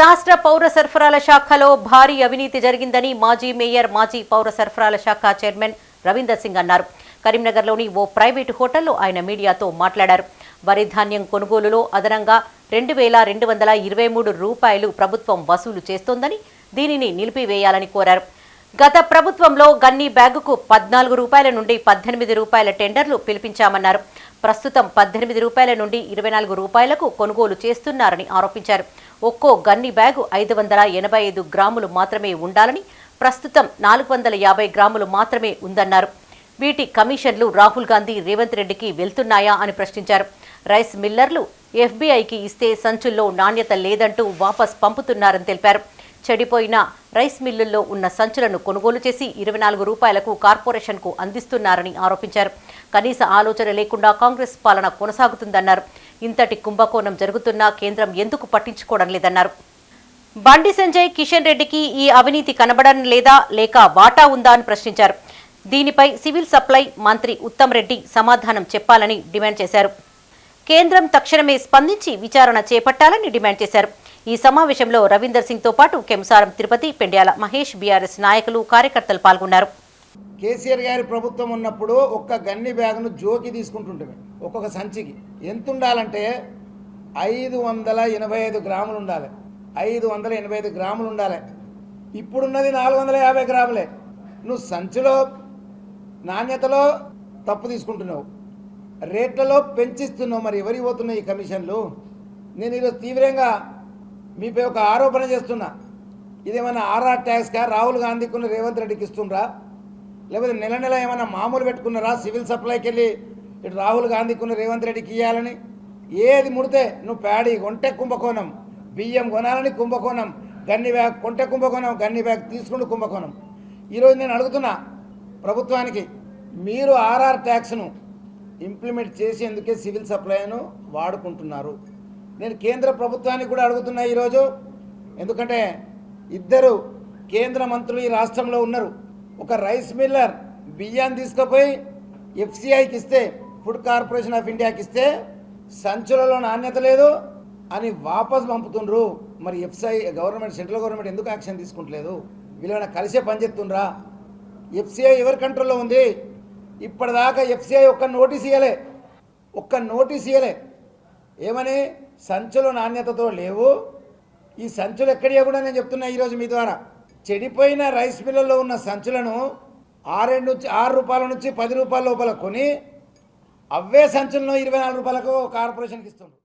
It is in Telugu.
రాష్ట్ర పౌర సరఫరాల శాఖలో భారీ అవినీతి జరిగిందని మాజీ మేయర్ మాజీ పౌర సరఫరాల శాఖ చైర్మన్ రవీందర్ సింగ్ అన్నారు. కరీంనగర్లోని ఓ ప్రైవేటు హోటల్లో ఆయన మీడియాతో మాట్లాడారు. వరి ధాన్యం కొనుగోలులో అదనంగా రెండు వేల రెండు వందల ఇరవై మూడు రూపాయలు ప్రభుత్వం వసూలు చేస్తోందని దీనిని నిలిపివేయాలని కోరారు. గత ప్రభుత్వంలో గన్ని బ్యాగుకు పద్నాలుగు రూపాయల నుండి పద్దెనిమిది రూపాయల టెండర్లు పిలిపించామన్నారు. ప్రస్తుతం పద్దెనిమిది రూపాయల నుండి ఇరవై నాలుగు రూపాయలకు కొనుగోలు చేస్తున్నారని ఆరోపించారు. ఒక్కో గన్ని బ్యాగు ఐదు వందల ఎనభై ఐదు గ్రాములు మాత్రమే ఉండాలని ప్రస్తుతం నాలుగు వందల యాభై గ్రాములు మాత్రమే ఉందన్నారు. వీటి కమిషన్లు రాహుల్ గాంధీ రేవంత్ రెడ్డికి వెళ్తున్నాయా అని ప్రశ్నించారు. రైస్ మిల్లర్లు ఎఫ్బీఐకి ఇస్తే సంచుల్లో నాణ్యత లేదంటూ వాపస్ పంపుతున్నారని తెలిపారు. చెడిపోయిన రైస్ మిల్లుల్లో ఉన్న సంచులను కొనుగోలు చేసి ఇరవై నాలుగు రూపాయలకు కార్పొరేషన్కు అందిస్తున్నారని ఆరోపించారు. కనీస ఆలోచన లేకుండా కాంగ్రెస్ పాలన కొనసాగుతుందన్నారు. ఇంతటి కుంభకోణం జరుగుతున్నా కేంద్రం ఎందుకు పట్టించుకోవడం లేదన్నారు. బండి సంజయ్ కిషన్ రెడ్డికి ఈ అవినీతి కనబడడం లేదా లేక వాటా ఉందా అని ప్రశ్నించారు. దీనిపై సివిల్ సప్లై మంత్రి ఉత్తమ్ రెడ్డి సమాధానం చెప్పాలని డిమాండ్ చేశారు. కేంద్రం తక్షణమే స్పందించి విచారణ చేపట్టాలని డిమాండ్ చేశారు. ఈ సమావేశంలో రవీందర్ సింగ్తో పాటు కెంసారం తిరుపతి పెండ్యాల మహేష్ బీఆర్ఎస్ నాయకులు కార్యకర్తలు పాల్గొన్నారు. కేసీఆర్ గారి ప్రభుత్వం ఉన్నప్పుడు ఒక్క గన్ని బ్యాగును జోకి తీసుకుంటుంటే ఒక్కొక్క సంచికి. ఎంత ఉండాలంటే ఐదు వందల ఎనభై ఐదు గ్రాములు ఉండాలి. ఐదు వందల ఎనభై ఐదు గ్రాములు ఉండాలి. ఇప్పుడున్నది నాలుగు వందల యాభై గ్రాములే. నువ్వు సంచిలో నాణ్యతలో తప్పు తీసుకుంటున్నావు. రేట్లలో పెంచిస్తున్నావు మరి ఎవరికి పోతున్నాయి ఈ కమిషన్లు? నేను ఈరోజు తీవ్రంగా మీపై ఒక ఆరోపణ చేస్తున్నా. ఇదేమన్నా ఆర్ఆర్ ట్యాక్స్గా రాహుల్ గాంధీకున్న రేవంత్ రెడ్డికి ఇస్తుండ్రా? లేకపోతే నెల నెల ఏమైనా మామూలు పెట్టుకున్నారా? సివిల్ సప్లైకి వెళ్ళి ఇటు రాహుల్ గాంధీకి ఉన్న రేవంత్ రెడ్డికి ఇవ్వాలని ఏది ముడితే నువ్వు ప్యాడీ కొంటే కుంభకోణం బియ్యం కొనాలని కుంభకోణం గన్ని బ్యాగ్ కొంటే కుంభకోణం గన్ని బ్యాగ్ తీసుకుంటూ కుంభకోణం. ఈరోజు నేను అడుగుతున్నా ప్రభుత్వానికి మీరు ఆర్ఆర్ ట్యాక్స్ను ఇంప్లిమెంట్ చేసేందుకే సివిల్ సప్లైను వాడుకుంటున్నారు. నేను కేంద్ర ప్రభుత్వానికి కూడా అడుగుతున్నా ఈరోజు. ఎందుకంటే ఇద్దరు కేంద్ర మంత్రులు ఈ రాష్ట్రంలో ఉన్నారు. ఒక రైస్ మిల్లర్ బియ్యాన్ని తీసుకుపోయి ఎఫ్సిఐకి ఇస్తే ఫుడ్ కార్పొరేషన్ ఆఫ్ ఇండియాకి ఇస్తే సంచులలో నాణ్యత లేదు అని వాపస్ పంపుతుండ్రు. మరి ఎఫ్సిఐ గవర్నమెంట్ సెంట్రల్ గవర్నమెంట్ ఎందుకు యాక్షన్ తీసుకుంటలేదు? వీళ్ళైనా కలిసే పనిచేస్తుండ్రా ఎఫ్సిఐ ఎవరి కంట్రోల్లో ఉంది? ఇప్పటిదాకా ఎఫ్సిఐ ఒక్క నోటీస్ ఇవ్వలే ఒక్క నోటీస్ ఇవ్వలే ఏమని? సంచులు నాణ్యతతో లేవు. ఈ సంచులు ఎక్కడ ఇవ్వకుండా నేను చెప్తున్నా ఈరోజు మీ ద్వారా. చెడిపోయిన రైస్ మిల్లలో ఉన్న సంచులను ఆరేడు నుంచి ఆరు రూపాయల నుంచి పది రూపాయల లోపల కొని అవే సంచులను ఇరవై నాలుగు రూపాయలకు కార్పొరేషన్కి ఇస్తున్నారు